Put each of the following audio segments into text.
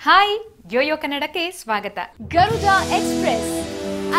Hi yo yo ಕನ್ನಡಕ್ಕೆ ಸ್ವಾಗತ Garuda express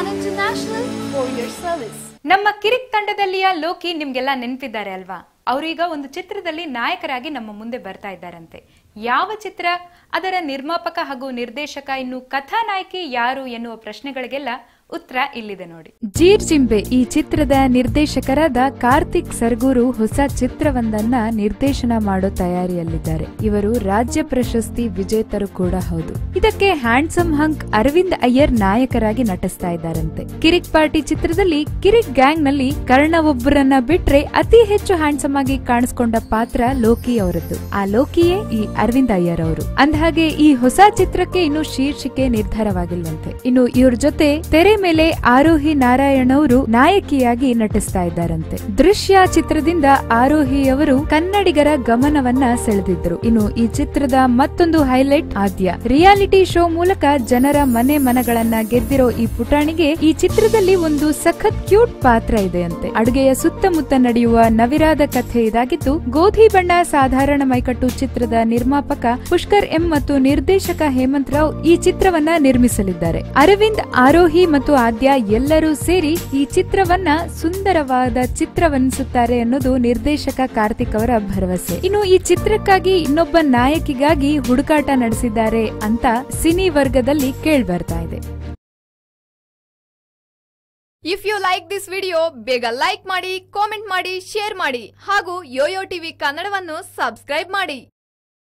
international courier service. ನಮ್ಮ ಕಿರಿಕ್ ತಂಡದಲ್ಲಿಯ ಲೋಕಿ ನಿಮ್ಗೆಲ್ಲ ನೆನಪಿದ್ದಾರೆ ಅಲ್ವಾ ಅವರೀಗ ಒಂದು ಚಿತ್ರದಲ್ಲಿ ನಾಯಕರಾಗಿ ನಮ್ಮ ಮುಂದೆ ಬರ್ತಾ ಇದ್ದಾರಂತೆ ಯಾವ ಚಿತ್ರ ಅದರ ನಿರ್ಮಾಪಕ ಹಾಗೂ ನಿರ್ದೇಶಕ ಇನ್ನು ಕಥಾನಾಯಕಿ ಯಾರು ಎನ್ನುವ ಪ್ರಶ್ನೆಗಳಿಗೆಲ್ಲ ಉತ್ತರ ಇಲ್ಲಿದೆ ನೋಡಿ. ಜೀರ್ ಜಿಂಬೆ ಈ ಚಿತ್ರದ ನಿರ್ದೇಶಕರಾದ ಕಾರ್ತಿಕ್ ಸರ್ಗೂರು ಹೊಸ ಚಿತ್ರವೊಂದನ್ನ ನಿರ್ದೇಶನ ಮಾಡೋ ತಯಾರಿಯಲ್ಲಿದ್ದಾರೆ. ಇವರು ರಾಜ್ಯ ಪ್ರಶಸ್ತಿ ವಿಜೇತರು ಕೂಡ ಹೌದು. ಇದಕ್ಕೆ ಹ್ಯಾಂಡ್ಸಮ್ ಹಂಕ್ ಅರವಿಂದ್ ಅಯ್ಯರ್ ನಾಯಕರಾಗಿ ನಟಿಸ್ತಾ ಇದ್ದಾರಂತೆ. ಕಿರಿಕ್ ಪಾರ್ಟಿ ಚಿತ್ರದಲ್ಲಿ ಕಿರಿಕ್ ಗ್ಯಾಂಗ್ನಲ್ಲಿ ಕರ್ಣ ಒಬ್ಬರನ್ನ ಬಿಟ್ರೆ ಅತಿ ಹೆಚ್ಚು ಹ್ಯಾಂಡ್ಸಮ್ ಆಗಿ ಕಾಣಿಸ್ಕೊಂಡ ಪಾತ್ರ ಲೋಕಿ ಅವರದ್ದು. ಆ ಲೋಕಿಯೇ ಈ ಅರವಿಂದ್ ಅಯ್ಯರ್ ಅವರು. ಅಂದಹಾಗೆ ಈ ಹೊಸ ಚಿತ್ರಕ್ಕೆ ಇನ್ನು ಶೀರ್ಷಿಕೆ ನಿರ್ಧಾರವಾಗಿಲ್ವಂತೆ. ಇನ್ನು ಇವ್ರ ಜೊತೆ ತೆರೆ ಮೇಲೆ ಆರೋಹಿ ನಾರಾಯಣ್ ಅವರು ನಾಯಕಿಯಾಗಿ ನಟಿಸ್ತಾ ಇದ್ದಾರಂತೆ. ದೃಶ್ಯ ಚಿತ್ರದಿಂದ ಆರೋಹಿ ಅವರು ಕನ್ನಡಿಗರ ಗಮನವನ್ನ ಸೆಳೆದಿದ್ರು ಇನ್ನು ಈ ಚಿತ್ರದ ಮತ್ತೊಂದು ಹೈಲೈಟ್ ಆದ್ಯ. ರಿಯಾಲಿಟಿ ಶೋ ಮೂಲಕ ಜನರ ಮನೆ ಮನಗಳನ್ನ ಗೆದ್ದಿರೋ ಈ ಪುಟಾಣಿಗೆ ಈ ಚಿತ್ರದಲ್ಲಿ ಒಂದು ಸಖತ್ ಕ್ಯೂಟ್ ಪಾತ್ರ ಇದೆಯಂತೆ. ಅಡುಗೆಯ ಸುತ್ತಮುತ್ತ ನಡೆಯುವ ನವಿರಾದ ಕಥೆ ಇದಾಗಿದ್ದು, ಗೋಧಿ ಬಣ್ಣ ಸಾಧಾರಣ ಮೈಕಟ್ಟು ಚಿತ್ರದ ನಿರ್ಮಾಪಕ ಪುಷ್ಕರ್ ಎಂ ಮತ್ತು ನಿರ್ದೇಶಕ ಹೇಮಂತ್ ರಾವ್ ಈ ಚಿತ್ರವನ್ನ ನಿರ್ಮಿಸಲಿದ್ದಾರೆ. ಅರವಿಂದ್, ಆರೋಹಿ ಮತ್ತು ಆದ್ಯ ಎಲ್ಲರೂ ಸೇರಿ ಈ ಚಿತ್ರವನ್ನ ಸುಂದರವಾದ ಚಿತ್ರವೆನಿಸುತ್ತಾರೆ ಅನ್ನೋದು ನಿರ್ದೇಶಕ ಕಾರ್ತಿಕ್ ಅವರ ಭರವಸೆ. ಇನ್ನು ಈ ಚಿತ್ರಕ್ಕಾಗಿ ಇನ್ನೊಬ್ಬ ನಾಯಕಿಗಾಗಿ ಹುಡುಕಾಟ ನಡೆಸಿದ್ದಾರೆ ಅಂತ ಸಿನಿ ವರ್ಗದಲ್ಲಿ ಕೇಳ್ಬರ್ತಾ ಇದೆ. If you like this video ಬೇಗ ಲೈಕ್ ಮಾಡಿ ಕಾಮೆಂಟ್ ಮಾಡಿ ಶೇರ್ ಮಾಡಿ ಹಾಗೂ ಯೋಯೋ ಟಿವಿ ಕನ್ನಡವನ್ನು ಸಬ್ಸ್ಕ್ರೈಬ್ ಮಾಡಿ.